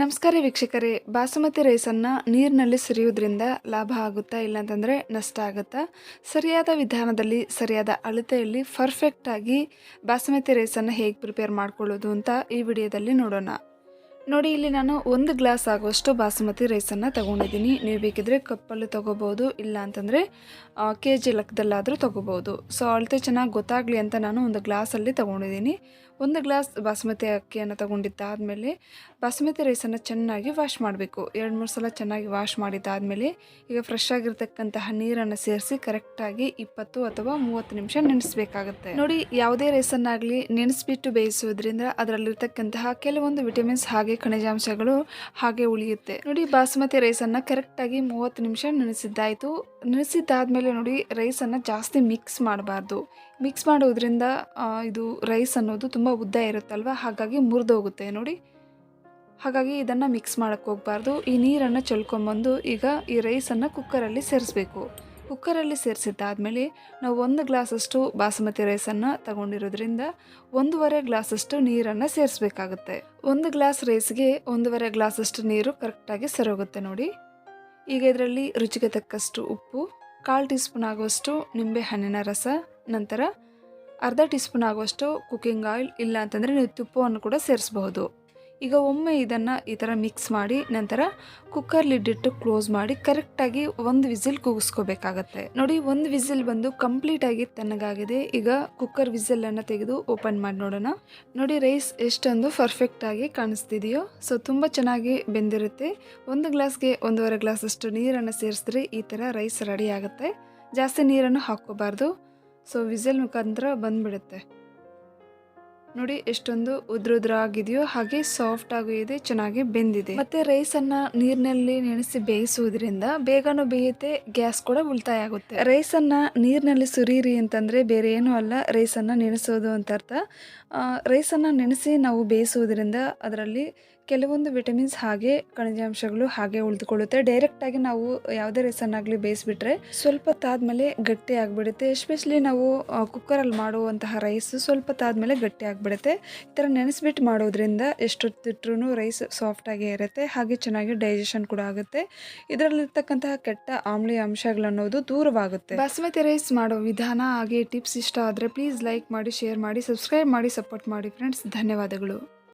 ನಮಸ್ಕಾರ ವೀಕ್ಷಕರೇ. ಬಾಸುಮತಿ ರೈಸನ್ನು ನೀರಿನಲ್ಲಿ ಸುರಿಯೋದ್ರಿಂದ ಲಾಭ ಆಗುತ್ತಾ ಇಲ್ಲಾಂತಂದರೆ ನಷ್ಟ ಆಗುತ್ತಾ? ಸರಿಯಾದ ವಿಧಾನದಲ್ಲಿ, ಸರಿಯಾದ ಅಳತೆಯಲ್ಲಿ ಪರ್ಫೆಕ್ಟಾಗಿ ಬಾಸುಮತಿ ರೈಸನ್ನು ಹೇಗೆ ಪ್ರಿಪೇರ್ ಮಾಡ್ಕೊಳ್ಳೋದು ಅಂತ ಈ ವಿಡಿಯೋದಲ್ಲಿ ನೋಡೋಣ. ನೋಡಿ, ಇಲ್ಲಿ ನಾನು ಒಂದು ಗ್ಲಾಸ್ ಆಗುವಷ್ಟು ಬಾಸುಮತಿ ರೈಸನ್ನು ತಗೊಂಡಿದ್ದೀನಿ. ನೀವು ಬೇಕಿದ್ರೆ ಕಪ್ಪಲ್ಲಿ ತೊಗೋಬೋದು, ಇಲ್ಲ ಅಂತಂದರೆ ಕೆ ಜಿ ಲೆಕ್ಕದಲ್ಲಾದರೂ ತೊಗೋಬೋದು. ಸೊ ಅಳತೆ ಚೆನ್ನಾಗಿ ಗೊತ್ತಾಗಲಿ ಅಂತ ನಾನು ಒಂದು ಗ್ಲಾಸಲ್ಲಿ ತೊಗೊಂಡಿದ್ದೀನಿ. ಒಂದು ಗ್ಲಾಸ್ ಬಾಸುಮತಿ ಅಕ್ಕಿಯನ್ನು ತೊಗೊಂಡಿದ್ದಾದಮೇಲೆ, ಬಾಸುಮತಿ ರೈಸನ್ನು ಚೆನ್ನಾಗಿ ವಾಶ್ ಮಾಡಬೇಕು. ಎರಡು, ಮೂರು ಸಲ ಚೆನ್ನಾಗಿ ವಾಶ್ ಮಾಡಿದ್ದಾದಮೇಲೆ, ಈಗ ಫ್ರೆಶ್ ಆಗಿರ್ತಕ್ಕಂತಹ ನೀರನ್ನು ಸೇರಿಸಿ ಕರೆಕ್ಟಾಗಿ ಇಪ್ಪತ್ತು ಅಥವಾ ಮೂವತ್ತು ನಿಮಿಷ ನೆನೆಸಬೇಕಾಗುತ್ತೆ. ನೋಡಿ, ಯಾವುದೇ ರೈಸನ್ನಾಗಲಿ ನೆನೆಸ್ಬಿಟ್ಟು ಬೇಯಿಸೋದ್ರಿಂದ ಅದರಲ್ಲಿರ್ತಕ್ಕಂತಹ ಕೆಲವೊಂದು ವಿಟಮಿನ್ಸ್ ಹಾಗೆ ಖನಿಜಾಂಶಗಳು ಹಾಗೆ ಉಳಿಯುತ್ತೆ. ನೋಡಿ, ಬಾಸುಮತಿ ರೈಸನ್ನು ಕರೆಕ್ಟಾಗಿ ಮೂವತ್ತು ನಿಮಿಷ ನೆನೆಸಿದ್ದಾಯಿತು. ನೆನೆಸಿದ್ದಾದಮೇಲೆ ನೋಡಿ, ರೈಸನ್ನು ಜಾಸ್ತಿ ಮಿಕ್ಸ್ ಮಾಡಬಾರ್ದು. ಮಿಕ್ಸ್ ಮಾಡೋದ್ರಿಂದ ಇದು ರೈಸ್ ಅನ್ನೋದು ತುಂಬ ಉದ್ದ ಇರುತ್ತಲ್ವ? ಹಾಗಾಗಿ ಮುರಿದೋಗುತ್ತೆ. ನೋಡಿ, ಹಾಗಾಗಿ ಇದನ್ನು ಮಿಕ್ಸ್ ಮಾಡೋಕ್ಕೆ ಹೋಗಬಾರ್ದು. ಈ ನೀರನ್ನು ಚೆಲ್ಕೊಂಬಂದು ಈಗ ಈ ರೈಸನ್ನು ಕುಕ್ಕರಲ್ಲಿ ಸೇರಿಸ್ಬೇಕು. ಕುಕ್ಕರಲ್ಲಿ ಸೇರಿಸಿದ್ದಾದಮೇಲೆ ನಾವು ಒಂದು ಗ್ಲಾಸಷ್ಟು ಬಾಸುಮತಿ ರೈಸನ್ನು ತಗೊಂಡಿರೋದ್ರಿಂದ ಒಂದೂವರೆ ಗ್ಲಾಸಷ್ಟು ನೀರನ್ನು ಸೇರಿಸ್ಬೇಕಾಗುತ್ತೆ. ಒಂದು ಗ್ಲಾಸ್ ರೈಸ್ಗೆ ಒಂದೂವರೆ ಗ್ಲಾಸಷ್ಟು ನೀರು ಕರೆಕ್ಟಾಗಿ ಸರೋಗುತ್ತೆ ನೋಡಿ. ಈಗ ಇದರಲ್ಲಿ ರುಚಿಗೆ ತಕ್ಕಷ್ಟು ಉಪ್ಪು, ಕಾಲು ಟೀ ಸ್ಪೂನ್ ಆಗುವಷ್ಟು ನಿಂಬೆ ಹಣ್ಣಿನ ರಸ, ನಂತರ ಅರ್ಧ ಟೀ ಸ್ಪೂನ್ ಆಗುವಷ್ಟು ಕುಕ್ಕಿಂಗ್ ಆಯಿಲ್ ಇಲ್ಲ ಅಂತಂದರೆ ನೀವು ತುಪ್ಪವನ್ನು ಕೂಡ ಸೇರಿಸಬಹುದು. ಈಗ ಒಮ್ಮೆ ಇದನ್ನು ಈ ಥರ ಮಿಕ್ಸ್ ಮಾಡಿ ನಂತರ ಕುಕ್ಕರ್ ಲಿಡ್ಡಿಟ್ಟು ಕ್ಲೋಸ್ ಮಾಡಿ ಕರೆಕ್ಟಾಗಿ ಒಂದು ವಿಸಿಲ್ ಕೂಗಿಸ್ಕೋಬೇಕಾಗತ್ತೆ. ನೋಡಿ ಒಂದು ವಿಸಿಲ್ ಬಂದು ಕಂಪ್ಲೀಟಾಗಿ ತಣ್ಣಗಾಗಿದೆ. ಈಗ ಕುಕ್ಕರ್ ವಿಸಿಲನ್ನು ತೆಗೆದು ಓಪನ್ ಮಾಡಿ ನೋಡೋಣ. ನೋಡಿ ರೈಸ್ ಎಷ್ಟೊಂದು ಪರ್ಫೆಕ್ಟಾಗಿ ಕಾಣಿಸ್ತಿದೆಯೋ. ಸೊ ತುಂಬ ಚೆನ್ನಾಗಿ ಬೆಂದಿರುತ್ತೆ. ಒಂದು ಗ್ಲಾಸ್ಗೆ ಒಂದೂವರೆ ಗ್ಲಾಸಷ್ಟು ನೀರನ್ನು ಸೇರಿಸಿದ್ರೆ ಈ ಥರ ರೈಸ್ ರೆಡಿ ಆಗುತ್ತೆ. ಜಾಸ್ತಿ ನೀರನ್ನು ಹಾಕ್ಕೋಬಾರ್ದು. ಸೊ ವಿಸಿಲ್ ಮುಖಾಂತರ ಬಂದ್ಬಿಡುತ್ತೆ. ನೋಡಿ ಎಷ್ಟೊಂದು ಉದ್ರ ಉದ್ರ ಆಗಿದೆಯೋ ಹಾಗೆ ಸಾಫ್ಟ್ ಆಗೂ ಇದೆ, ಚೆನ್ನಾಗಿ ಬೆಂದಿದೆ. ಮತ್ತೆ ರೈಸ್ ಅನ್ನ ನೀರಿನಲ್ಲಿ ನೆನೆಸಿ ಬೇಯಿಸುವುದರಿಂದ ಬೇಗನೂ ಬೇಯುತ್ತೆ, ಗ್ಯಾಸ್ ಕೂಡ ಉಳಿತಾಯ ಆಗುತ್ತೆ ರೈಸ್ ಅನ್ನ ನೀರಿನಲ್ಲಿ ಸುರಿಯಿರಿ ಅಂತಂದ್ರೆ ಬೇರೆ ಏನೂ ಅಲ್ಲ ರೈಸ್ ಅನ್ನ ನೆನೆಸೋದು ಅಂತ ಅರ್ಥ. ರೈಸ್ ಅನ್ನ ನೆನೆಸಿ ನಾವು ಬೇಯಿಸುವುದರಿಂದ ಅದರಲ್ಲಿ ಕೆಲವೊಂದು ವಿಟಮಿನ್ಸ್ ಹಾಗೆ ಖನಿಜಾಂಶಗಳು ಹಾಗೆ ಉಳಿದುಕೊಳ್ಳುತ್ತೆ. ಡೈರೆಕ್ಟ್ ಆಗಿ ನಾವು ಯಾವುದೇ ರೈಸನ್ನಾಗಲಿ ಬೇಯಿಸ್ಬಿಟ್ರೆ ಸ್ವಲ್ಪ ತಾದ್ಮೇಲೆ ಗಟ್ಟಿ ಆಗಿಬಿಡುತ್ತೆ. ಎಸ್ಪೆಷಲಿ ನಾವು ಕುಕ್ಕರಲ್ಲಿ ಮಾಡುವಂತಹ ರೈಸ್ ಸ್ವಲ್ಪ ತಾದ್ಮೇಲೆ ಗಟ್ಟಿ ಆಗಿಬಿಡುತ್ತೆ. ಈ ಥರ ನೆನೆಸ್ಬಿಟ್ಟು ಮಾಡೋದ್ರಿಂದ ಎಷ್ಟೊತ್ತಿಟ್ರೂ ರೈಸ್ ಸಾಫ್ಟಾಗೇ ಇರುತ್ತೆ. ಹಾಗೆ ಚೆನ್ನಾಗಿ ಡೈಜೆಷನ್ ಕೂಡ ಆಗುತ್ತೆ. ಇದರಲ್ಲಿರ್ತಕ್ಕಂತಹ ಕೆಟ್ಟ ಆಮ್ಲೀಯ ಅಂಶಗಳನ್ನೋದು ದೂರವಾಗುತ್ತೆ. ಬಾಸ್ಮತಿ ರೈಸ್ ಮಾಡೋ ವಿಧಾನ ಹಾಗೆ ಟಿಪ್ಸ್ ಇಷ್ಟ ಆದರೆ ಪ್ಲೀಸ್ ಲೈಕ್ ಮಾಡಿ ಶೇರ್ ಮಾಡಿ ಸಬ್ಸ್ಕ್ರೈಬ್ ಮಾಡಿ ಸಪೋರ್ಟ್ ಮಾಡಿ ಫ್ರೆಂಡ್ಸ್ ಧನ್ಯವಾದಗಳು.